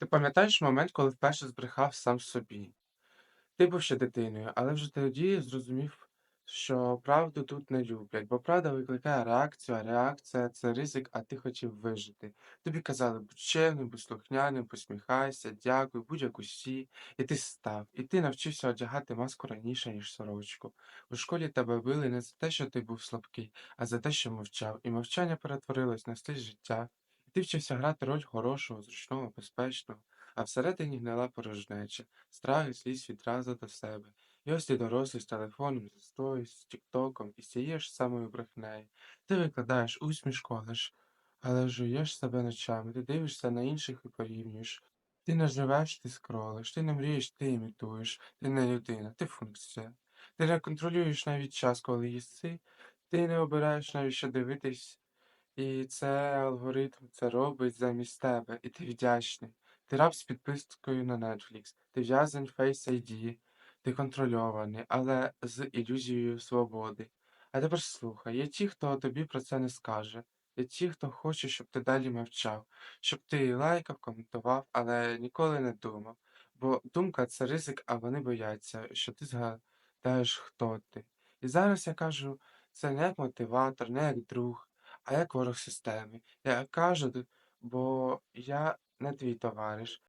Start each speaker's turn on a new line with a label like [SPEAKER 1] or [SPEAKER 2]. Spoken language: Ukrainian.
[SPEAKER 1] Ти пам'ятаєш момент, коли вперше збрехав сам собі? Ти був ще дитиною, але вже тоді зрозумів, що правду тут не люблять, бо правда викликає реакцію, а реакція це ризик, а ти хотів вижити. Тобі казали, будь чемним, будь слухняним, посміхайся, дякуй, будь як усі. І ти став, і ти навчився одягати маску раніше, ніж сорочку. У школі тебе били не за те, що ти був слабкий, а за те, що мовчав. І мовчання перетворилось на стиль життя. Ти вчився грати роль хорошого, зручного, безпечного, а всередині гнила порожнеча страх і злість відразу до себе. І ось ти дорослий з телефоном, з історією, з тіктоком і сієш самою брехнею. Ти викладаєш усмішку, але ж але жуєш себе ночами, ти дивишся на інших і порівнюєш. Ти не живеш, ти скролиш, ти не мрієш, ти імітуєш, ти не людина, ти функція. Ти не контролюєш навіть час, коли їси, ти не обираєш навіть що дивитись, і це алгоритм це робить замість тебе, і ти вдячний. Ти раб з підпискою на Netflix, ти в'язень Face ID, ти контрольований, але з ілюзією свободи. А тепер слухай, є ті, хто тобі про це не скаже, є ті, хто хоче, щоб ти далі мовчав, щоб ти лайкав, коментував, але ніколи не думав. Бо думка це ризик, а вони бояться, що ти згадаєш, хто ти. І зараз я кажу, це не як мотиватор, не як друг, а як ворог системи. Я кажу, бо я не твій товариш.